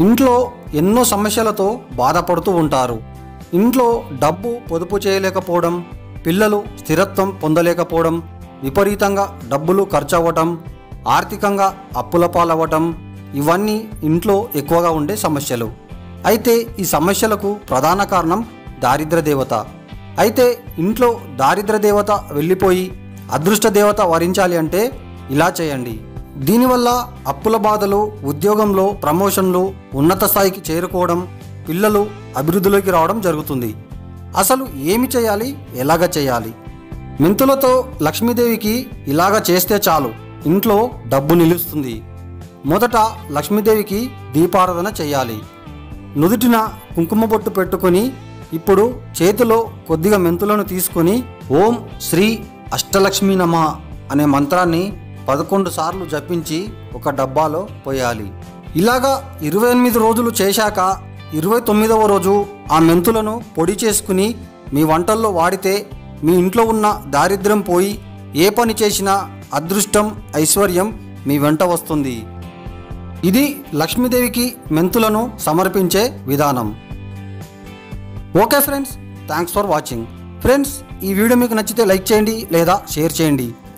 ఇంట్లో ఎన్నో సమస్యలతో బాధపడుతూ ఉంటారు. ఇంట్లో డబ్బు పొదుపు చేయలేకపోవడం పిల్లలు స్థిరత్వం పొందలేకపోవడం విపరీతంగా డబ్బులు ఖర్చు అవ్వటం ఆర్థికంగా అప్పుల పాలవ్వటం ఇవన్నీ ఇంట్లో ఎక్కువగా ఉండే సమస్యలు. అయితే ఈ సమస్యలకు ప్రధాన కారణం దారిద్ర దేవత. అయితే ఇంట్లో దారిద్ర దేవత వెళ్ళిపోయి అదృష్ట దేవత వరించాలి అంటే ఇలా చేయండి. దీనివల్ల అప్పుల బాధలు ఉద్యోగంలో ప్రమోషన్లు ఉన్నత స్థాయికి చేరుకోవడం పిల్లలు అభివృద్ధిలోకి రావడం జరుగుతుంది. అసలు ఏమి చేయాలి? ఎలాగ చేయాలి? మెంతులతో లక్ష్మీదేవికి ఇలాగ చేస్తే చాలు. ఇంట్లో డబ్బు నిలుస్తుంది. మొదట లక్ష్మీదేవికి దీపారాధన చేయాలి. నుదుటిన కుంకుమ బొట్టు పెట్టుకొని ఇప్పుడు చేతిలో కొద్దిగా మెంతులను తీసుకొని ఓం శ్రీ అష్టలక్ష్మీ నమ అనే మంత్రాన్ని పదకొండు సార్లు జపించి ఒక డబ్బాలో పోయాలి. ఇలాగా ఇరవై ఎనిమిది రోజులు చేశాక ఇరవై తొమ్మిదవ రోజు ఆ మెంతులను పొడి చేసుకుని మీ వంటల్లో వాడితే మీ ఇంట్లో ఉన్న దారిద్ర్యం పోయి ఏ పని చేసినా అదృష్టం ఐశ్వర్యం మీ వెంట వస్తుంది. ఇది లక్ష్మీదేవికి మెంతులను సమర్పించే విధానం. Okay friends thanks for watching. Friends ఈ వీడియో మీకు నచ్చితే లైక్ చేయండి లేదా షేర్ చేయండి.